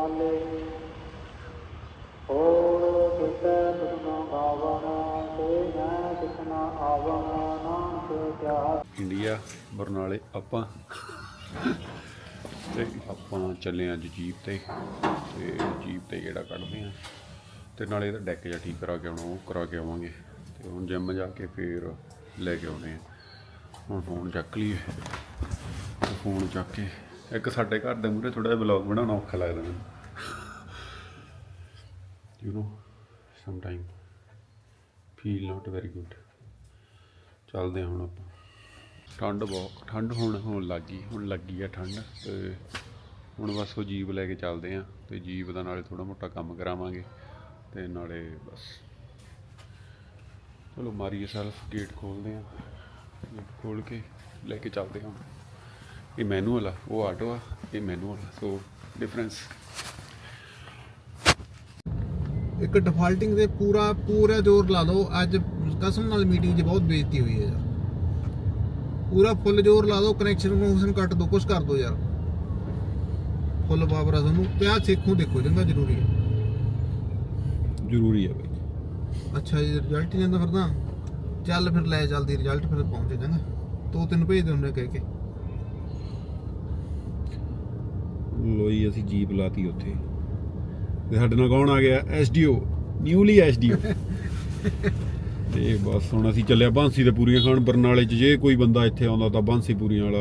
ਰਸਾਲੇ ਹੋਰ ਕਿਤੇ ਤੁਮਨਾ ਗਾਵਣ ਤੇ ਮੈਂ ਕਿਤਨਾ ਆਵਣ, ਨਾਨਕ ਕਿਆ ਇੰਡੀਆ, ਬਰਨਾਲੇ, ਆਪਾਂ। ਤੇ ਆਪਾਂ ਚੱਲੇ ਅੱਜ ਜੀਪ ਤੇ ਤੇ ਜੀਪ ਤੇ ਜਿਹੜਾ ਕੱਢਦੇ ਆ। ਤੇ ਨਾਲੇ ਇਹਦਾ ਡੈਕ ਜਿਹਾ ਠੀਕ ਕਰਾ ਕੇ ਆਉਣਾ, ਉਹ ਕਰਾ ਕੇ ਆਵਾਂਗੇ। ਤੇ ਹੁਣ ਜਿਮ ਜਾ ਕੇ ਫੇਰ ਲੈ ਕੇ ਆਉਣੇ ਆ। ਹੁਣ ਫੋਨ ਚੱਕ ਲਈਏ। ਤੇ ਫੋਨ ਚੱਕ ਕੇ ਇੱਕ ਸਾਡੇ ਘਰ ਦੇ ਮੂਹਰੇ ਥੋੜਾ ਜਿਹਾ ਵਲੌਗ ਬਣਾਉਣਾ ਔਖਾ ਲੱਗਦਾ ਮੈਨੂੰ। You know some time feel not very good ਚੱਲਦੇ ਹਾਂ ਹੁਣ ਆਪਾਂ। ਠੰਡ ਬਹੁਤ, ਠੰਡ ਹੁਣ, ਹੋਣ ਲੱਗ ਗਈ ਹੁਣ ਲੱਗੀ ਆ ਠੰਡ ਤੇ ਹੁਣ ਬਸ ਉਹ ਜੀਪ ਲੈ ਕੇ ਚੱਲਦੇ ਆ ਤੇ ਜੀਪ ਦਾ ਨਾਲੇ ਥੋੜਾ ਮੋਟਾ ਕੰਮ ਕਰਾਵਾਂਗੇ ਤੇ ਨਾਲੇ ਬਸ। ਚਲੋ ਮਾਰੀਏ ਸੈਲਫ ਗੇਟ ਖੋਲਦੇ ਆ ਗੇਟ ਖੋਲ ਕੇ ਲੈ ਕੇ ਚੱਲਦੇ ਹਾਂ ਇਹ ਮੈਨੂਅਲ ਆ ਉਹ ਆਟੋ ਆ ਇਹ ਮੈਨੂਅਲ ਸੋ ਡਿਫਰੈਂਸ ਇੱਕ ਡਿਫਾਲਟਿੰਗ ਦੇ ਪੂਰਾ ਪੂਰਾ ਜ਼ੋਰ ਲਾ ਲਓ ਅੱਜ ਕਸਮ ਨਾਲ ਮੀਟਿੰਗ 'ਚ ਬਹੁਤ ਬੇਇੱਜ਼ਤੀ ਹੋਈ ਹੈ ਯਾਰ। ਪੂਰਾ ਫੁੱਲ ਜ਼ੋਰ ਲਾ ਦਿਓ ਕਨੈਕਸ਼ਨ ਨੂੰ ਹੁਸਨ ਕੱਟ ਦੋ ਕੁਛ ਕਰ ਦੋ ਯਾਰ। ਫੁੱਲ ਪਾਵਰ ਆ ਤੁਹਾਨੂੰ ਤੇ ਆ ਸਿੱਖੋ ਦੇਖੋ ਚੰਗਾ ਜ਼ਰੂਰੀ ਹੈ। ਜ਼ਰੂਰੀ ਆ ਬਈ। ਅੱਛਾ ਜੀ ਰਿਜ਼ਲਟ ਨਹੀਂ ਆਉਂਦਾ ਫਿਰ ਤਾਂ। ਚੱਲ ਫਿਰ ਲੈ ਜਲਦੀ ਰਿਜ਼ਲਟ ਫਿਰ ਪਹੁੰਚੇ ਚੰਗਾ। ਤੂੰ ਤੈਨੂੰ ਭੇਜ ਦੇ ਉਹਨੇ ਕਹਿ ਕੇ। ਲੋਈ ਅਸੀਂ ਜੀਪ ਲਾਤੀ ਉੱਥੇ। ਤੇ ਸਾਡੇ ਨਾਲ ਕੌਣ ਆ ਗਿਆ? ਐਸਡੀਓ ਨਿਊਲੀ ਐਸਡੀਓ ਤੇ ਬਸ ਹੁਣ ਅਸੀਂ ਚੱਲਿਆ ਬਾਂਸੀ ਤੇ ਪੂਰੀਆਂ ਖਾਣ। ਬਰਨਾਲੇ 'ਚ ਜੇ ਕੋਈ ਬੰਦਾ ਇੱਥੇ ਆਉਂਦਾ ਤਾਂ ਬਾਂਸੀ ਪੂਰੀਆਂ ਵਾਲਾ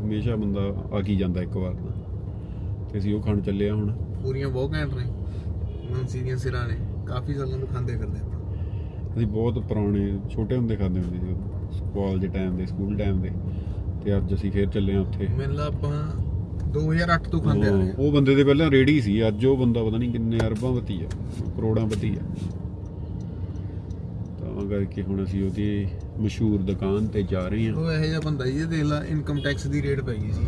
ਹਮੇਸ਼ਾ ਬੰਦਾ ਆ ਕੀ ਜਾਂਦਾ ਇੱਕ ਵਾਰ ਤਾਂ। ਤੇ ਅਸੀਂ ਉਹ ਖਾਣ ਚੱਲੇ ਆ ਹੁਣ। ਪੂਰੀਆਂ ਬਹੁਤ ਘੈਂਟ ਨੇ। ਮਾਨਸੀ ਦੀਆਂ ਸਿਰਾਂ ਨੇ। ਕਾਫੀ ਸਾਲਾਂ ਤੋਂ ਖਾਂਦੇ ਫਿਰਦੇ ਆਪਾਂ। ਅਸੀਂ ਬਹੁਤ ਪੁਰਾਣੇ ਛੋਟੇ ਹੁੰਦੇ ਖਾਂਦੇ ਹੁੰਦੇ ਸੀ। ਕਾਲਜ ਟਾਈਮ ਦੇ ਸਕੂਲ ਟਾਈਮ ਦੇ। ਤੇ ਅੱਜ ਅਸੀਂ ਫੇਰ ਚੱਲੇ ਆ ਉੱਥੇ। ਮੈਨੂੰ ਆਪਾਂ 2008 ਤੋਂ ਖਾਂਦੇ ਆ ਰਹੇ ਹਾਂ। ਉਹ ਬੰਦੇ ਦੇ ਪਹਿਲਾਂ ਰੇੜੀ ਸੀ ਅੱਜ ਉਹ ਬੰਦਾ ਪਤਾ ਨਹੀਂ ਕਿੰਨੇ ਅਰਬਾਂ ਪਤੀ ਆ ਕਰੋੜਾਂ ਪਤੀ ਆ। ਤਾਂ ਕਰਕੇ ਹੁਣ ਅਸੀਂ ਉਹਦੀ ਮਸ਼ਹੂਰ ਦੁਕਾਨ ਤੇ ਜਾ ਰਹੇ ਹਾਂ। ਉਹ ਇਹੋ ਜਿਹਾ ਬੰਦਾ ਜੀ ਇਹ ਦੇਖ ਲਾ ਇਨਕਮ ਟੈਕਸ ਦੀ ਰੇਟ ਪੈ ਗਈ ਸੀ।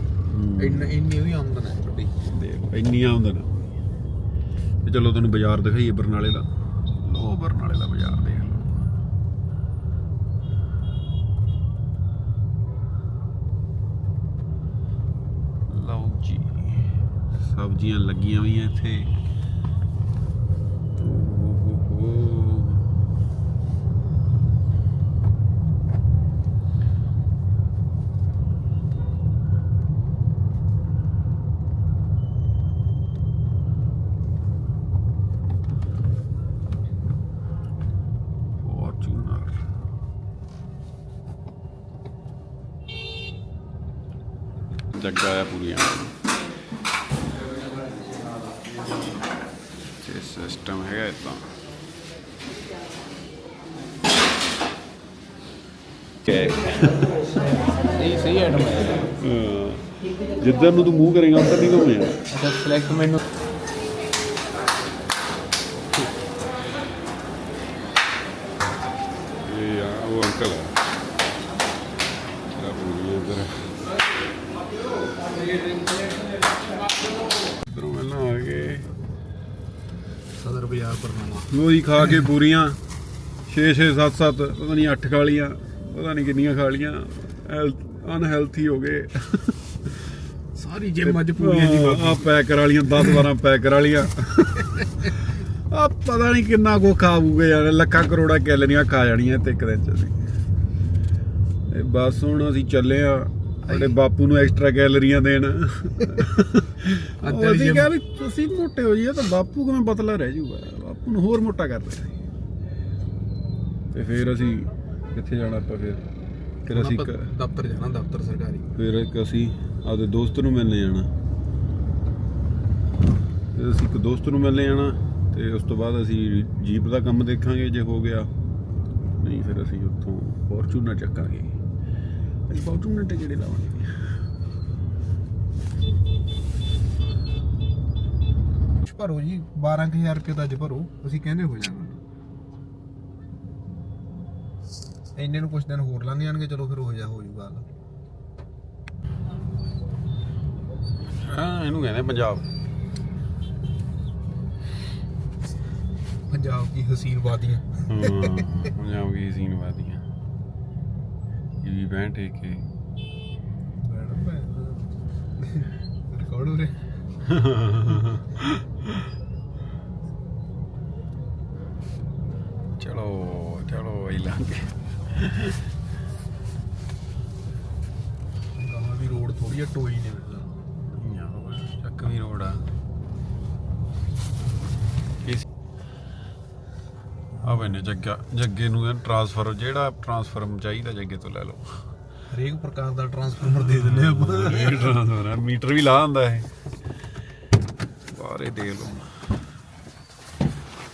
ਇੰਨ ਇੰਨੀ ਉਹਦੀ ਆਮਦਨ ਹੈ ਵੱਡੀ। ਦੇਖ ਇੰਨੀ ਆਮਦਨ ਤੇ ਚਲੋ ਤੁਹਾਨੂੰ ਬਾਜ਼ਾਰ ਦਿਖਾਈਏ ਬਰਨਾਲੇ ਦਾ। ਲੋ ਬਰਨਾਲੇ ਦਾ ਬਾਜ਼ਾਰ ਦੇਖ ਲਓ ਲਓ ਜੀ ਸਬਜ਼ੀਆਂ ਲੱਗੀਆਂ ਹੋਈਆਂ ਇੱਥੇ। ਓ ਹੋ ਹੋ ਹੋ ਫੋਰਚੂਨਰ ਜੱਗਾ ਆ ਪੂਰੀਆਂ ਇਹ ਸਿਸਟਮ ਹੈਗਾ ਇਦਾਂ ਕਿ ਇਹ ਸਹੀ ਆਈਟਮ ਹੈ। ਜਿੱਧਰ ਨੂੰ ਤੂੰ ਮੂੰਹ ਕਰੇਗਾ ਉੱਧਰ ਨਹੀਂ ਘੁੰਮੇਗਾ। ਅੱਛਾ ਸਿਲੈਕਟ ਮੈਨੂੰ। ਇਹ ਆ ਉਹ ਅੰਕਲ ਹੈ ਚਲਾ ਪੂਰੀ ਇਧਰ ਇਧਰੋਂ ਪਹਿਲਾਂ ਆ ਗਏ ਪਰਨਾਲਾ ਉਹੀ ਖਾ ਕੇ ਪੂਰੀਆਂ 6 6 7 7 ਪਤਾ ਨਹੀਂ 8 ਖਾ ਲੀਆਂ ਪਤਾ ਨਹੀਂ ਕਿੰਨੀਆਂ ਖਾ ਲੀਆਂ ਅਨਹੈਲਥੀ ਹੋ ਗਏ। ਸਾਰੀ ਜਿਮ ਅੱਜ ਪੂਰੀਆਂ ਦੀ ਆ ਪੈਕਰ ਵਾਲੀਆਂ 10 12 ਪੈਕਰ ਵਾਲੀਆਂ ਆ ਪਤਾ ਨਹੀਂ ਕਿੰਨਾ ਕੋ ਖਾਵੂਗੇ ਯਾਰ ਲੱਖਾਂ ਕਰੋੜਾਂ ਕੈਲਰੀਆਂ ਖਾ ਜਾਣੀਆਂ ਤੇ ਇੱਕ ਦਿਨ ਚ। ਅਸੀਂ ਬਸ ਹੁਣ ਅਸੀਂ ਚੱਲੇ ਆ। ਸਾਡੇ ਬਾਪੂ ਨੂੰ ਐਕਸਟਰਾ ਕੈਲਰੀਆਂ ਦੇਣ। ਉਹ ਤੇਰੀ ਅਸੀਂ gym- ਕਿਹਾ ਵੀ ਤੁਸੀਂ ਮੋਟੇ ਹੋ ਜਾਈਏ ਤਾਂ ਬਾਪੂ ਕਿਵੇਂ ਪਤਲਾ ਰਹਿ ਜਾਊਗਾ ਬਾਪੂ ਨੂੰ ਹੋਰ ਮੋਟਾ ਕਰ ਦੇ ਤੇ ਫਿਰ ਅਸੀਂ ਕਿੱਥੇ ਜਾਣਾ ਆਪਾਂ ਫਿਰ? ਫਿਰ ਅਸੀਂ ਦਫ਼ਤਰ ਜਾਣਾ ਦਫ਼ਤਰ ਸਰਕਾਰੀ। ਫਿਰ ਇੱਕ ਅਸੀਂ ਆਪਦੇ ਦੋਸਤ ਨੂੰ ਮਿਲਣ ਜਾਣਾ। ਫਿਰ ਅਸੀਂ ਇੱਕ ਦੋਸਤ ਨੂੰ ਮਿਲਣ ਜਾਣਾ ਤੇ ਉਸ ਤੋਂ ਬਾਅਦ ਅਸੀਂ ਜੀਪ ਦਾ ਕੰਮ ਦੇਖਾਂਗੇ ਜੇ ਹੋ ਗਿਆ। ਨਹੀਂ ਫਿਰ ਅਸੀਂ ਉੱਥੋਂ ਫੋਰਚੂਨਰ ਚੱਕਾਂਗੇ। ਤੇ ਜਿਹੜੇ ਲਾਵਾਂਗੇ। ਕੁਛ ਭਰੋ ਜੀ 12000 ਰੁਪਏ ਦਾ ਅੱਜ ਭਰੋ ਅਸੀਂ ਕਹਿੰਦੇ ਹੋ ਜਾਣਾ ਇੰਨੇ ਨੂੰ ਕੁਝ ਦਿਨ ਹੋਰ ਲੰਘ ਜਾਣਗੇ ਚਲੋ ਫਿਰ ਹੋ ਜਾ ਹੋ ਜੂਗਾ ਗੱਲ ਹਾਂ ਇਹਨੂੰ ਕਹਿੰਦੇ ਪੰਜਾਬ। ਪੰਜਾਬ ਦੀ ਹਸੀਨ ਵਾਦੀਆਂ ਹਾਂ ਪੰਜਾਬ ਦੀ ਸੀਨ ਵਾਦੀਆਂ ਇਹ ਵੀ ਬੈਠ ਕੇ ਰਿਕਾਰਡ ਹੋ। ਰਿਹਾ ਚਲੋ ਚਲੋ ਇਹ ਲਾਂਗੇ ਗਾਂ ਵੀ ਰੋਡ ਥੋੜੀ ਜਿਹਾ ਟੋਈ ਨੇ। ਬਨੇ ਜੱਗਾ ਜੱਗੇ ਨੂੰ ਟ੍ਰਾਂਸਫਰ ਜਿਹੜਾ ਟ੍ਰਾਂਸਫਾਰਮ ਚਾਹੀਦਾ ਜੱਗੇ ਤੋਂ ਲੈ ਲਓ। ਹਰੇਕ ਪ੍ਰਕਾਰ ਦਾ ਟਰਾਂਸਫਾਰਮਰ ਦੇ ਦਿੰਦੇ ਆਪਾਂ। ਇਹ ਟ੍ਰਾਂਸਫਰ ਆ ਮੀਟਰ ਵੀ ਲਾ ਹੁੰਦਾ ਇਹ। ਬਾਰੇ ਦੇ ਲਓ।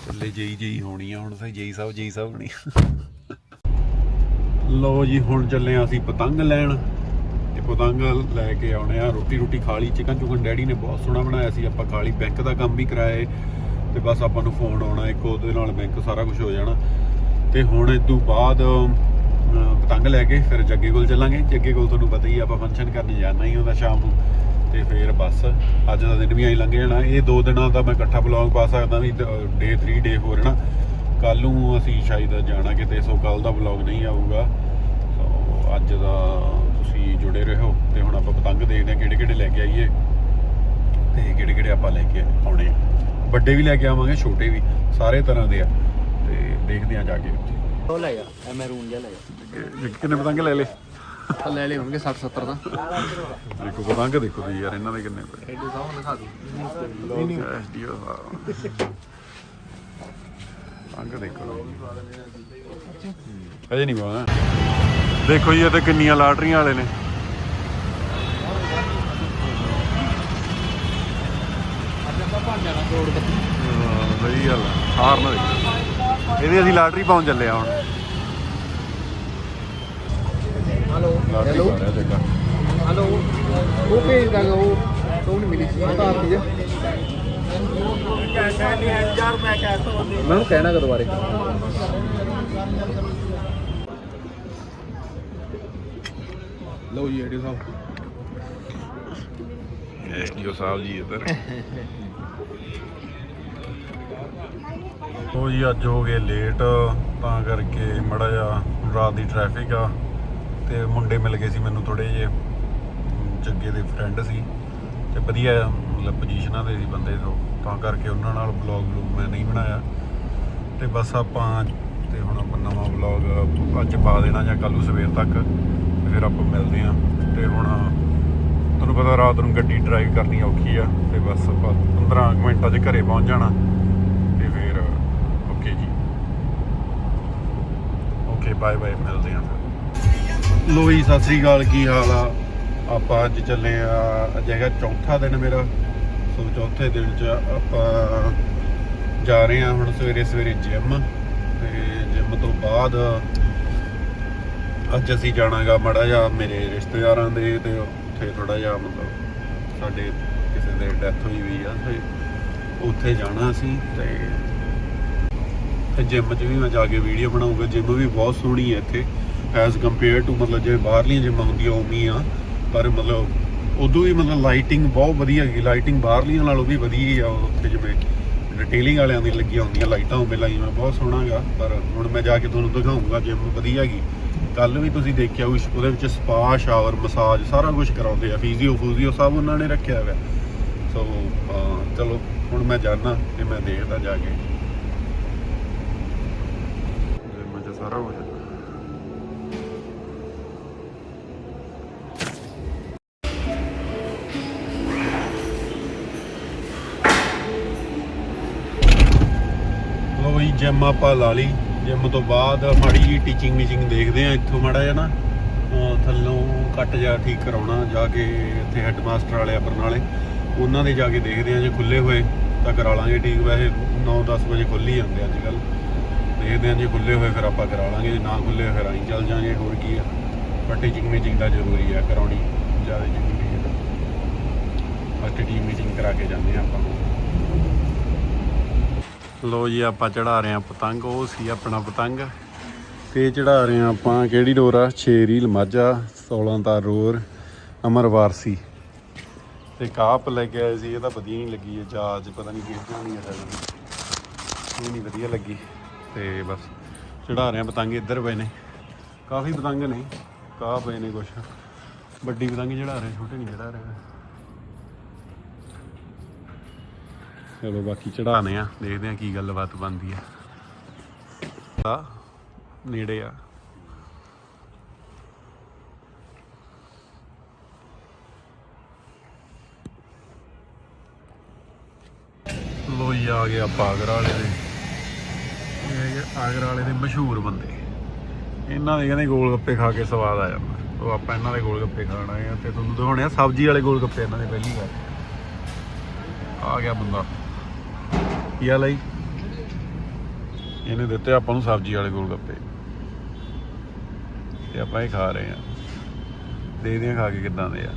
ਥੱਲੇ ਜਈ ਜਈ ਹੋਣੀ ਆ ਹੁਣ ਤਾਂ ਜਈ ਸਾਹਿਬ ਜਈ ਸਾਹਿਬ ਹੋਣੀ ਲੋ ਜੀ ਹੁਣ ਚੱਲੇ ਆ ਅਸੀਂ ਪਤੰਗ ਲੈਣ। ਤੇ ਪਤੰਗ ਲੈ ਕੇ ਆਉਣੇ ਆ ਰੋਟੀ ਰੋਟੀ ਖਾ ਲਈ। ਚਿਕਨ ਚੁਕਨ ਡੈਡੀ ਨੇ ਬਹੁਤ ਸੋਹਣਾ ਬਣਾਇਆ ਸੀ। ਆਪਾਂ ਖਾ ਲਈ। ਬੈਂਕ ਦਾ ਕੰਮ ਵੀ ਕਰਾਏ ਤੇ ਬਸ ਆਪਾਂ ਨੂੰ ਫੋਨ ਆਉਣਾ, ਇੱਕ ਉਹਦੇ ਨਾਲ ਬੈਂਕ ਸਾਰਾ ਕੁਝ ਹੋ ਜਾਣਾ। ਤੇ ਹੁਣ ਇਸ ਤੋਂ ਬਾਅਦ ਪਤੰਗ ਲੈ ਕੇ ਫਿਰ ਜੱਗੇ ਕੋਲ ਚੱਲਾਂਗੇ। ਜੱਗੇ ਕੋਲ ਤੁਹਾਨੂੰ ਪਤਾ ਹੀ ਆਪਾਂ ਫੰਕਸ਼ਨ ਕਰਨ ਜਾਣਾ ਹੀ ਹੁੰਦਾ ਸ਼ਾਮ ਨੂੰ। ਤੇ ਫਿਰ ਬਸ, ਅੱਜ ਦਾ ਦਿਨ ਵੀ ਐਂ ਲੰਘ ਜਾਣਾ। ਇਹ ਦੋ ਦਿਨਾਂ ਦਾ ਮੈਂ ਇਕੱਠਾ ਬਲੌਗ ਪਾ ਸਕਦਾ ਵੀ ਡੇ 3 ਡੇ 4 ਨਾ ਕੱਲ ਨੂੰ ਅਸੀਂ ਸ਼ਾਇਦ ਜਾਣਾ ਕਿਤੇ ਸੋ ਕੱਲ ਦਾ ਬਲੌਗ ਨਹੀਂ ਆਊਗਾ। ਸੋ ਅੱਜ ਦਾ ਤੁਸੀਂ ਜੁੜੇ ਰਹੋ ਤੇ ਹੁਣ ਆਪਾਂ ਪਤੰਗ ਦੇਖਦੇ ਹਾਂ ਕਿਹੜੇ ਕਿਹੜੇ ਲੈ ਕੇ ਆਈਏ ਤੇ ਕਿਹੜੇ ਕਿਹੜੇ ਆਪਾਂ ਲੈ ਕੇ ਆਉਣੇ ਆ। ਵੱਡੇ ਵੀ ਲੈ ਕੇ ਆਵਾਂਗੇ ਛੋਟੇ ਵੀ ਸਾਰੇ ਤਰ੍ਹਾਂ ਦੇ ਆ। ਤੇ ਦੇਖਦੇ ਆ ਜਾ ਕੇ ਉਹ ਲੈ ਜਾ ਇਹ ਮੈਰੂਨ ਜਿਹਾ ਲੈ ਜਾ। ਕਿੰਨੇ ਪਤੰਗ ਲੈ ਲੇ ਲੈ ਲੈ ਹੋਣਗੇ 60 70 ਦਾ ਦੇਖੋ ਪਤੰਗ ਦੇਖੋ ਤੁਸੀਂ ਯਾਰ ਇਹਨਾਂ ਦੇ ਕਿੰਨੇ ਪਏ। ਐਡੇ ਸਾਹਮਣੇ ਦਿਖਾ ਦੂ ਨਹੀਂ ਨਹੀਂ ਐਸਡੀਓ ਪਤੰਗ ਦੇਖੋ ਅਜੇ ਨਹੀਂ ਪਾਉਣਾ। ਦੇਖੋ ਜੀ ਇਹ ਤੇ ਕਿੰਨੀਆਂ ਲਾਟਰੀਆਂ ਵਾਲੇ ਨੇ। ਹਾਂ, ਸਹੀ ਗੱਲ ਆ। ਹਾਰ ਨਾ ਦੇਖੋ ਇਹਦੀ ਅਸੀਂ ਲਾਟਰੀ ਪਾਉਣ ਚੱਲੇ ਆ ਹੁਣ। ਹਲੋ ਲਾਟਰੀ ਪਾ ਰਿਹਾ ਜੱਗਾ ਹਲੋ ਉਹ ਭੇਜ ਦਾਂਗਾ ਉਹ ਤੋਂ ਮਿਲੀ ਸੀ। ਤਾਂ ਆਤੀ ਮੈਂ ਉਹਨੂੰ ਕਹਿਣਾ ਕਿ ਦੁਬਾਰੇ ਲਓ ਜੀ ਐਡੇ ਸਾਹਿਬ। ਸਾਹਿਬ ਜੀ ਇੱਧਰ ਉਹ ਜੀ, ਅੱਜ ਹੋ ਗਏ ਲੇਟ ਤਾਂ ਕਰਕੇ ਮੜਾ ਜਾ ਰਾਤ ਦੀ ਟ੍ਰੈਫਿਕ ਆ ਤੇ ਮੁੰਡੇ ਮਿਲ ਗਏ ਸੀ ਮੈਨੂੰ ਥੋੜੇ ਜੇ ਜੱਗੇ ਦੇ ਫਰੈਂਡ ਸੀ ਤੇ ਵਧੀਆ ਮਤਲਬ ਪੋਜੀਸ਼ਨਾਂ ਦੇ ਸੀ ਬੰਦੇ ਤੋਂ, ਤਾਂ ਕਰਕੇ ਉਹਨਾਂ ਨਾਲ ਬਲੌਗ ਬਲੂਗ ਮੈਂ ਨਹੀਂ ਬਣਾਇਆ। ਤੇ ਬਸ ਆਪਾਂ ਤੇ ਹੁਣ ਆਪਾਂ ਨਵਾਂ ਬਲੌਗ ਅੱਜ ਪਾ ਦੇਣਾ ਜਾਂ ਕੱਲ ਨੂੰ ਸਵੇਰ ਤੱਕ, ਫਿਰ ਆਪਾਂ ਮਿਲਦੇ ਆਂ ਤੇ ਹੁਣ ਤੁਹਾਨੂੰ ਪਤਾ ਰਾਤ ਨੂੰ ਗੱਡੀ ਡਰਾਈਵ ਕਰਨੀ ਔਖੀ ਆ, ਤੇ ਬਸ ਆਪਾਂ 15 ਕੁ ਮਿੰਟਾਂ 'ਚ ਘਰੇ ਪਹੁੰਚ ਜਾਣਾ ਤੇ ਫਿਰ ਓਕੇ ਜੀ ਓਕੇ ਬਾਏ ਬਾਏ ਮਿਲਦੇ ਆਂ ਫਿਰ। ਲੋ ਜੀ, ਸਤਿ ਸ੍ਰੀ ਅਕਾਲ, ਕੀ ਹਾਲ ਆ? ਆਪਾਂ ਅੱਜ ਚੱਲੇ ਆ, ਅੱਜ ਹੈਗਾ ਚੌਥਾ ਦਿਨ ਮੇਰਾ। ਸੋ ਚੌਥੇ ਦਿਨ 'ਚ ਆਪਾਂ ਜਾ ਰਹੇ ਆ ਹੁਣ ਸਵੇਰੇ ਸਵੇਰੇ ਜਿਮ ਤੇ ਜਿਮ ਤੋਂ ਬਾਅਦ ਅੱਜ ਅਸੀਂ ਜਾਣਾਗਾ ਮੜਾ ਜਾ ਮੇਰੇ ਰਿਸ਼ਤੇਦਾਰਾਂ ਦੇ ਤੇ ਉੱਥੇ ਥੋੜਾ ਜਿਹਾ ਮਤਲਬ ਸਾਡੇ ਕਿਸੇ ਦੇ ਡੈਥ ਹੋਈ ਵੀ ਆ, ਤੇ ਉੱਥੇ ਜਾਣਾ ਅਸੀਂ ਤੇ ਤੇ ਜਿਮ 'ਚ ਵੀ ਮੈਂ ਜਾ ਕੇ ਵੀਡੀਓ ਬਣਾਉਂਗਾ ਜਿਮ ਵੀ ਬਹੁਤ ਸੋਹਣੀ ਹੈ ਇੱਥੇ। ਐਜ਼ ਕੰਪੇਅਰ ਟੂ ਮਤਲਬ ਜਿਵੇਂ ਬਾਹਰਲੀਆਂ ਜਿਮਾਂ ਹੁੰਦੀਆਂ ਉਵੇਂ ਆ। ਪਰ ਮਤਲਬ ਉਦੋਂ ਵੀ ਮਤਲਬ ਲਾਈਟਿੰਗ ਬਹੁਤ ਵਧੀਆ ਹੈਗੀ ਲਾਈਟਿੰਗ ਬਾਹਰਲੀਆਂ ਨਾਲੋਂ ਵੀ ਵਧੀਆ ਹੀ ਆ ਉੱਥੇ ਜਿਵੇਂ ਰਿਟੇਲਿੰਗ ਵਾਲਿਆਂ ਦੀ ਲੱਗੀਆਂ ਹੁੰਦੀਆਂ ਲਾਈਟਾਂ ਉਵੇਂ ਲਾਈਆਂ ਬਹੁਤ ਸੋਹਣਾ ਗਾ। ਪਰ ਹੁਣ ਮੈਂ ਜਾ ਕੇ ਤੁਹਾਨੂੰ ਦਿਖਾਉਂਗਾ ਜਿਮ ਵਧੀਆ ਹੈਗੀ। ਕੱਲ ਵੀ ਤੁਸੀਂ ਦੇਖਿਆ ਉਸ ਉਹਦੇ ਵਿੱਚ ਸਪਾ ਸ਼ਾਵਰ ਮਸਾਜ ਸਾਰਾ ਕੁਝ ਕਰਾਉਂਦੇ ਆ। ਫਿਜ਼ੀਓ ਫੂਜ਼ੀਓ ਸਭ ਉਹਨਾਂ ਨੇ ਰੱਖਿਆ ਹੋਇਆ। ਸੋ ਅਹ, ਚਲੋ ਹੁਣ ਮੈਂ ਜਾਣਾ ਤੇ ਮੈਂ ਦੇਖਦਾ ਜਾ ਕੇ ਜਿਮ 'ਚ ਸਾਰਾ ਕੁਝ ਲੋ ਜੀ ਜਿਮ ਆਪਾਂ ਲਾ ਲਈ। ਜਿਮ ਤੋਂ ਬਾਅਦ ਮਾੜੀ ਜੀ ਟੀਚਿੰਗ ਮੀਚਿੰਗ ਦੇਖਦੇ ਆ ਇੱਥੋਂ ਮਾੜਾ ਜਿਹਾ ਨਾ। ਅਹ ਥੱਲੋਂ ਕੱਟ ਜਾ ਠੀਕ ਕਰਾਉਣਾ, ਜਾ ਕੇ ਇੱਥੇ ਹੈੱਡ ਮਾਸਟਰ ਵਾਲੇ ਆ ਬਰਨਾਲੇ ਉਹਨਾਂ ਦੇ ਜਾ ਕੇ ਦੇਖਦੇ ਆ ਜੇ ਖੁੱਲੇ ਹੋਏ ਤਾਂ ਕਰਾ ਲਾਂਗੇ। ਠੀਕ, ਵੈਸੇ 9-10 ਵਜੇ ਖੁੱਲ ਹੀ ਜਾਂਦੇ ਅੱਜ ਕੱਲ੍ਹ। ਦੇਖਦੇ ਹਾਂ, ਜੇ ਖੁੱਲੇ ਹੋਏ ਫਿਰ ਆਪਾਂ ਕਰਾ ਲਾਂਗੇ, ਜੇ ਨਾ ਖੁੱਲੇ ਹੋਏ ਫਿਰ ਆਈ ਚੱਲ ਜਾਾਂਗੇ, ਹੋਰ ਕੀ ਆ। ਪਰ ਟੀਚਿੰਗ ਮੀਚਿੰਗ ਦਾ ਜ਼ਰੂਰੀ ਹੈ ਕਰਾਉਣੀ ਜ਼ਿਆਦਾ ਜ਼ਰੂਰੀ ਹੈ ਫਸਟ ਟੀਮ ਮੀਟਿੰਗ ਕਰਾ ਕੇ ਜਾਂਦੇ ਆ ਆਪਾਂ ਲੋ ਜੀ, ਆਪਾਂ ਚੜਾ ਰਹੇ ਆ ਪਤੰਗ, ਉਹ ਸੀ ਆਪਣਾ ਪਤੰਗ। ਤੇ ਚੜਾ ਰਹੇ ਆ ਆਪਾਂ, ਕਿਹੜੀ ਡੋਰ ਆ? ਛੇਰੀਲ ਮਾਝਾ 16 ਤਾਰ ਰੋਰ ਅਮਰਵਾਰਸੀ ਤੇ ਕਾਪ ਲੈ ਕੇ ਆਏ ਸੀ, ਇਹ ਤਾਂ ਵਧੀਆ ਨਹੀਂ ਲੱਗੀ ਇਹ ਜਾਜ, ਪਤਾ ਨਹੀਂ ਕਿਹੜੀ ਹੋਣੀ ਆ ਸ਼ਾਇਦ ਇਹ ਨਹੀਂ ਵਧੀਆ ਲੱਗੀ। ਤੇ ਬਸ ਚੜਾ ਰਹੇ ਆ ਪਤੰਗ ਇੱਧਰ ਪਏ ਨੇ। ਕਾਫੀ ਪਤੰਗ ਨੇ, ਕਾਹ ਪਏ ਨੇ ਕੁਛ। ਵੱਡੀ ਪਤੰਗ ਚੜਾ ਰਹੇ, ਛੋਟੇ ਨਹੀਂ ਚੜਾ ਰਹੇ। ਚਲੋ ਬਾਕੀ ਚੜਾਣੇ ਆ ਦੇਖਦੇ ਆ ਕੀ ਗੱਲਬਾਤ ਬਣਦੀ ਆ ਆ, ਨੇੜੇ ਆ। ਲੋਈ ਆ ਗਿਆ ਆਪਾਂ ਆਗਰਾ ਵਾਲੇ ਦੇ। ਇਹ ਹੈਗੇ ਆਗਰਾ ਵਾਲੇ ਦੇ ਮਸ਼ਹੂਰ ਬੰਦੇ। ਇਹਨਾਂ ਦੇ ਕਹਿੰਦੇ ਗੋਲ ਗੱਪੇ ਖਾ ਕੇ ਸਵਾਦ ਆ ਜਾਂਦਾ। ਉਹ ਆਪਾਂ ਇਹਨਾਂ ਦੇ ਗੋਲ ਗੱਪੇ ਖਾਣ ਆਏ ਆ ਤੇ ਤੁਹਾਨੂੰ ਦਿਖਾਉਣੇ ਆ, ਸਬਜ਼ੀ ਵਾਲੇ ਗੋਲ ਗੱਪੇ ਇਹਨਾਂ ਦੇ ਪਹਿਲੀ ਵਾਰ। ਆ ਗਿਆ ਬੰਦਾ। ਕੀ ਹਾਲ ਹੈ ਇਹਨੇ ਦਿੱਤੇ ਆਪਾਂ ਨੂੰ ਸਬਜ਼ੀ ਵਾਲੇ ਗੋਲ ਗੱਪੇ ਤੇ ਆਪਾਂ ਇਹ ਖਾ ਰਹੇ ਆ। ਦੇਖਦੇ ਆ ਖਾ ਕੇ ਕਿੱਦਾਂ ਦੇ ਆ।